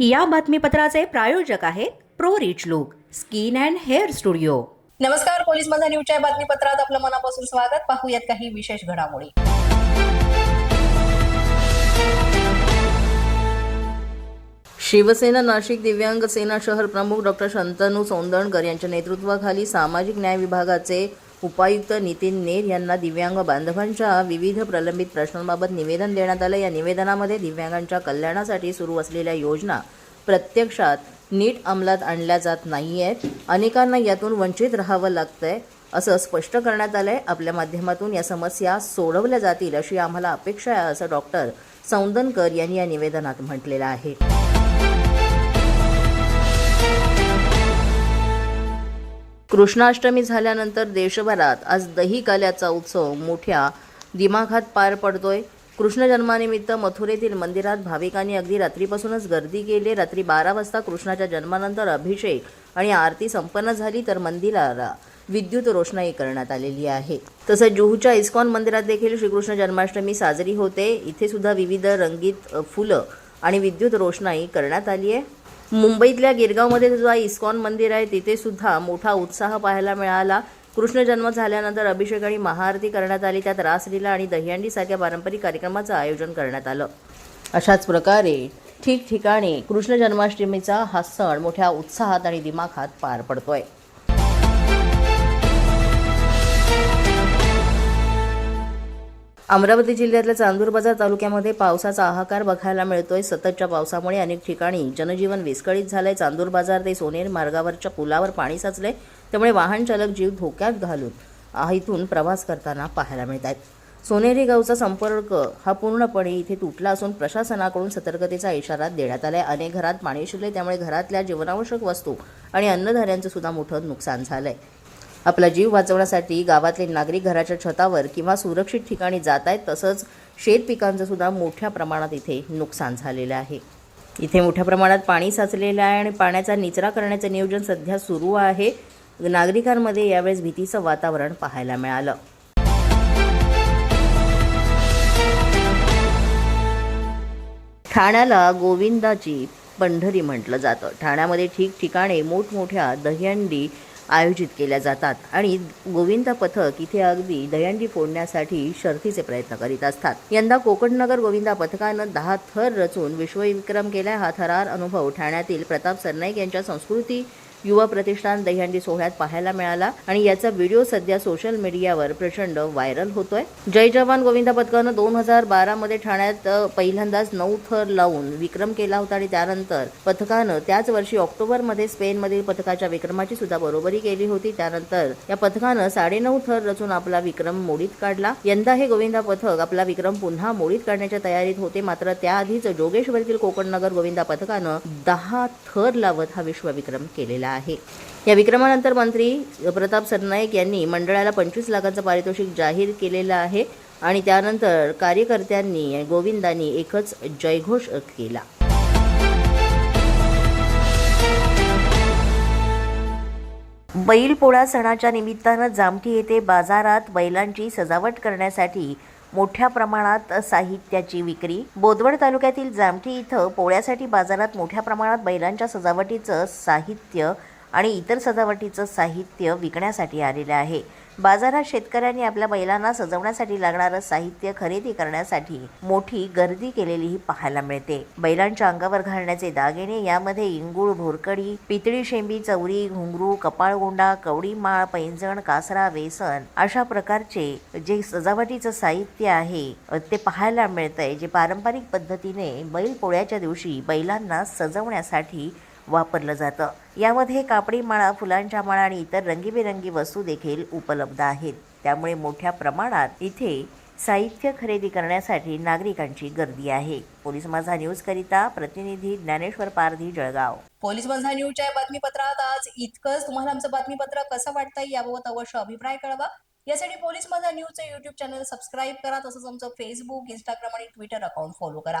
या बातमीपत्राचे प्रायोजक आहेत pro rich look skin and hair studio. नमस्कार पोलीस माझा न्यूजच्या बातमीपत्रात आपलं मनापासून स्वागत. पाहूयात काही विशेष घडामोडी. शिवसेना नाशिक दिव्यांग सेना शहर प्रमुख डॉक्टर शंतनू सौंदणकर यांच्या नेतृत्वाखाली सामाजिक न्याय विभागाचे उपायुक्त नितीन नेर यांना दिव्यांग बांधवांच्या विविध प्रलंबित प्रश्नांबाबत निवेदन देण्यात आलं. या निवेदनामध्ये दिव्यांगांच्या कल्याणासाठी सुरू असलेल्या योजना प्रत्यक्षात नीट अंमलात आणल्या जात नाही आहेत अनेकांना यातून वंचित राहावं लागतंय असं स्पष्ट करण्यात आलंय. आपल्या माध्यमातून या समस्या सोडवल्या जातील अशी आम्हाला अपेक्षा आहे असं डॉक्टर सौंदनकर यांनी या निवेदनात म्हटलेलं आहे. कृष्णाष्टमी झाल्यानंतर देशभरात आज दही काल्याचा उत्सव मोठ्या दिमाखात पार पडतोय. कृष्ण जन्मानिमित्त मथुरेतील मंदिरात भाविकांनी अगदी रात्रीपासूनच गर्दी केली. रात्री बारा वाजता कृष्णाच्या जन्मानंतर अभिषेक आणि आरती संपन्न झाली तर मंदिराला विद्युत रोषणाई करण्यात आलेली आहे. तसंच जुहूच्या इस्कॉन मंदिरात देखील श्रीकृष्ण जन्माष्टमी साजरी होते. इथे सुद्धा विविध रंगीत फुलं आणि विद्युत रोषणाई करण्यात आली आहे. मुंबईतल्या गिरगावमध्ये जो इस्कॉन मंदिर आहे तिथे सुद्धा मोठा उत्साह पाहायला मिळाला. कृष्ण जन्म झाल्यानंतर अभिषेक आणि महाआरती करण्यात आली. त्यात रासलीला आणि दहीहंडीसारख्या पारंपरिक कार्यक्रमाचं आयोजन करण्यात आलं. अशाच प्रकारे ठिकठिकाणी कृष्ण जन्माष्टमीचा हा सण मोठ्या उत्साहात आणि दिमाखात पार पडतोय. अमरावती जिल्ह्यातल्या चांदूर बाजार तालुक्यामध्ये पावसाचा हाहाकार बघायला मिळतोय. सततच्या पावसामुळे अनेक ठिकाणी जनजीवन विस्कळीत झालंय. चांदूर बाजार ते सोनेर मार्गावरच्या पुलावर पाणी साचलंय. त्यामुळे वाहन चालक जीव धोक्यात घालून इथून प्रवास करताना पाहायला मिळत आहेत सोनेरी गावचा संपर्क हा पूर्णपणे इथे तुटला असून प्रशासनाकडून सतर्कतेचा इशारा देण्यात आलाय. अनेक घरात पाणी शिरले त्यामुळे घरातल्या जीवनावश्यक वस्तू आणि अन्नधाऱ्यांचं सुद्धा मोठं नुकसान झालंय. आपला जीव वाचवण्यासाठी गावातले नागरिक घराच्या छतावर किंवा सुरक्षित ठिकाणी जात आहेत तसंच शेत पिकांचं सुद्धा मोठ्या प्रमाणात इथे नुकसान झालेलं आहे. इथे मोठ्या प्रमाणात पाणी साचलेलं आहे आणि पाण्याचा निचरा करण्याचं नियोजन सध्या सुरू आहे. नागरिकांमध्ये यावेळेस भीतीचं वातावरण पाहायला मिळालं. ठाण्याला गोविंदाची पंढरी म्हटलं जातं. ठाण्यामध्ये ठिकठिकाणी मोठमोठ्या दहीहंडी आयोजित केल्या जातात. आणि गोविंदा पथक इथे अगदी दह्यांडी फोडण्यासाठी शर्थीचे प्रयत्न करीत असतात. यंदा कोकणनगर गोविंदा पथकानं दहा थर रचून विश्वविक्रम केला हा थरार अनुभव ठाण्यातील प्रताप सरनाईक यांच्या संस्कृती युवा प्रतिष्ठान दहीहंडी सोहळ्यात पाहायला मिळाला आणि याचा व्हिडिओ सध्या सोशल मीडियावर प्रचंड व्हायरल होतोय. जय जवान गोविंदा पथकानं दोन हजार बारा मध्ये ठाण्यात पहिल्यांदाच नऊ थर लावून विक्रम केला होता आणि त्यानंतर पथकानं त्याच वर्षी ऑक्टोबरमध्ये स्पेनमधील पथकाच्या विक्रमाची सुद्धा बरोबरी केली होती. त्यानंतर या पथकानं साडेनऊ थर रचून आपला विक्रम मोडीत काढला. यंदा हे गोविंदा पथक आपला विक्रम पुन्हा मोडीत काढण्याच्या तयारीत होते. मात्र त्याआधीच जोगेश्वरीतील कोकणनगर गोविंदा पथकानं दहा थर लावत हा विश्वविक्रम केलेला आहे. या विक्रमानंतर मंत्री प्रताप सरनाईक यांनी मंडळाला पंचवीस लाखांचं पारितोषिक जाहीर केलेलं आहे आणि त्यानंतर कार्यकर्त्यांनी गोविंदांनी एकच जयघोष केला. बैलपोळा सणाच्या निमित्तानं जामठी येथे बाजारात बैलांची सजावट करण्यासाठी मोठ्या प्रमाणात साहित्याची विक्री. बोदवड तालुक्यातील जामठी इथं पोळ्यासाठी बाजारात मोठ्या प्रमाणात बैलांच्या सजावटीचं साहित्य आणि इतर सजावटीचं साहित्य विकण्यासाठी आलेलं आहे. बाजारात शेतकऱ्यांनी आपल्या बैलांना सजवण्यासाठी लागणारं साहित्य खरेदी करण्यासाठी मोठी गर्दी केलेलीही पाहायला मिळते. बैलांच्या अंगावर घालण्याचे दागिने यामध्ये इंगूळ भोरकडी पितळी शेंबी चवरी घुंगरू कपाळगोंडा कवडी माळ पैंजण कासरा वेसन अशा प्रकारचे जे सजावटीचं साहित्य आहे ते पाहायला मिळतंय. जे पारंपरिक पद्धतीने बैल पोळ्याच्या दिवशी बैलांना सजवण्यासाठी वापरलं जातं. यामध्ये कापडी माळा फुलांच्या माळा आणि इतर रंगीबेरंगी वस्तू देखील उपलब्ध आहेत. त्यामुळे मोठ्या प्रमाणात इथे साहित्य खरेदी करण्यासाठी नागरिकांची गर्दी आहे. पोलीस माझा न्यूज करिता प्रतिनिधी ज्ञानेश्वर पारधी जळगाव. पोलीस माझा न्यूजच्या बातमीपत्रात आज इतकंच. तुम्हाला आमचं बातमीपत्र कसं वाटतंय याबाबत अवश्य अभिप्राय कळवा. यासाठी पोलीस माझा न्यूजचं युट्यूब चॅनल सबस्क्राईब करा. तसंच आमचं फेसबुक इंस्टाग्राम आणि ट्विटर अकाउंट फॉलो करा.